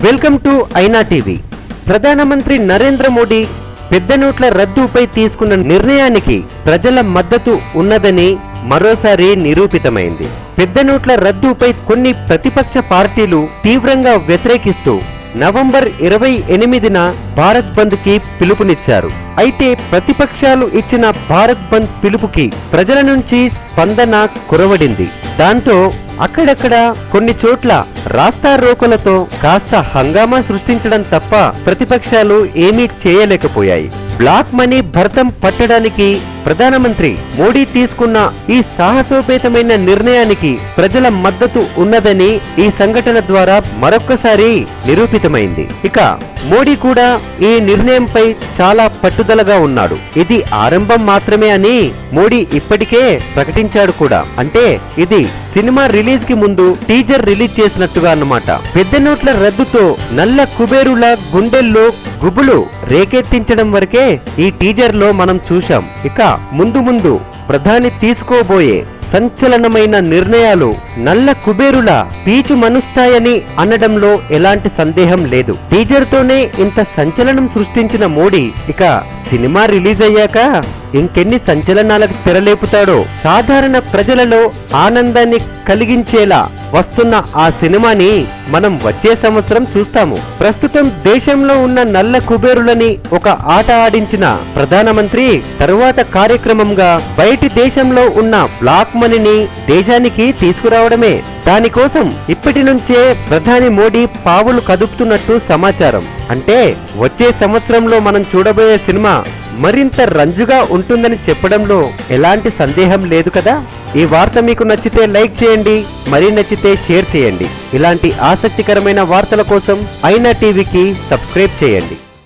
Welcome to ఐనా TV. ప్రధానమంత్రి నరేంద్ర మోడీ పెద్ద నోట్ల రద్దుపై తీసుకున్న నిర్ణయానికి ప్రజల మద్దతు ఉన్నదని మరోసారి నిరూపితమైంది. పెద్ద నోట్ల రద్దుపై కొన్ని ప్రతిపక్ష పార్టీలు తీవ్రంగా వ్యతిరేకిస్తూ నవంబర్ ఇరవై ఎనిమిదిన భారత్ బంద్కి పిలుపునిచ్చారు. అయితే ప్రతిపక్షాలు ఇచ్చిన భారత్ బంద్ పిలుపుకి ప్రజల నుంచి స్పందన కురవడింది. దాంతో అక్కడక్కడ కొన్ని చోట్ల రాస్తా రోకలతో కాస్త హంగామా సృష్టించడం తప్ప ప్రతిపక్షాలు ఏమీ చేయలేకపోయాయి. బ్లాక్ మనీ భర్తం పట్టడానికి ప్రధానమంత్రి మోడీ తీసుకున్న ఈ సాహసోపేతమైన నిర్ణయానికి ప్రజల మద్దతు ఉన్నదని ఈ సంఘటన ద్వారా మరొక్కసారి నిరూపితమైంది. ఇక మోడీ కూడా ఈ నిర్ణయంపై చాలా పట్టుదలగా ఉన్నాడు. ఇది ఆరంభం మాత్రమే అని మోడీ ఇప్పటికే ప్రకటించాడు కూడా. అంటే ఇది సినిమా రిలీజ్కి ముందు టీజర్ రిలీజ్ చేసినట్టుగా అన్నమాట. పెద్ద నోట్ల రద్దుతో నల్ల కుబేరుల గుండెల్లో గుబులు రేకెత్తించడం వరకే ఈ టీజర్లో మనం చూశాం. ఇక ముందు ముందు ప్రధాని తీసుకోబోయే సంచలనమైన నిర్ణయాలు నల్ల కుబేరుల పీచు మనుస్తాయని అనడంలో ఎలాంటి సందేహం లేదు. టీజర్తోనే ఇంత సంచలనం సృష్టించిన మోడీ ఇక సినిమా రిలీజ్ అయ్యాక ఇంకెన్ని సంచలనాలకు తెరలేపుతాడో సాధారణ ప్రజలలో ఆనందాన్ని కలిగించేలా వస్తున్న ఆ సినిమాని మనం వచ్చే సంవత్సరం చూస్తాము. ప్రస్తుతం దేశంలో ఉన్న నల్ల కుబేరులని ఒక ఆట ఆడించిన ప్రధానమంత్రి తరువాత కార్యక్రమంగా బయటి దేశంలో ఉన్న బ్లాక్ మనీని దేశానికి తీసుకురావడమే. దానికోసం ఇప్పటి నుంచే ప్రధాని మోడీ పావులు కదుపుతున్నట్టు సమాచారం. అంటే వచ్చే సంవత్సరంలో మనం చూడబోయే సినిమా మరింత రంజుగా ఉంటుందని చెప్పడంలో ఎలాంటి సందేహం లేదు కదా? ఈ వార్త మీకు నచ్చితే లైక్ చేయండి మరీ నచ్చితే షేర్ చేయండి. ఇలాంటి ఆసక్తికరమైన వార్తల కోసం ఐనా టీవీకి సబ్స్క్రైబ్ చేయండి.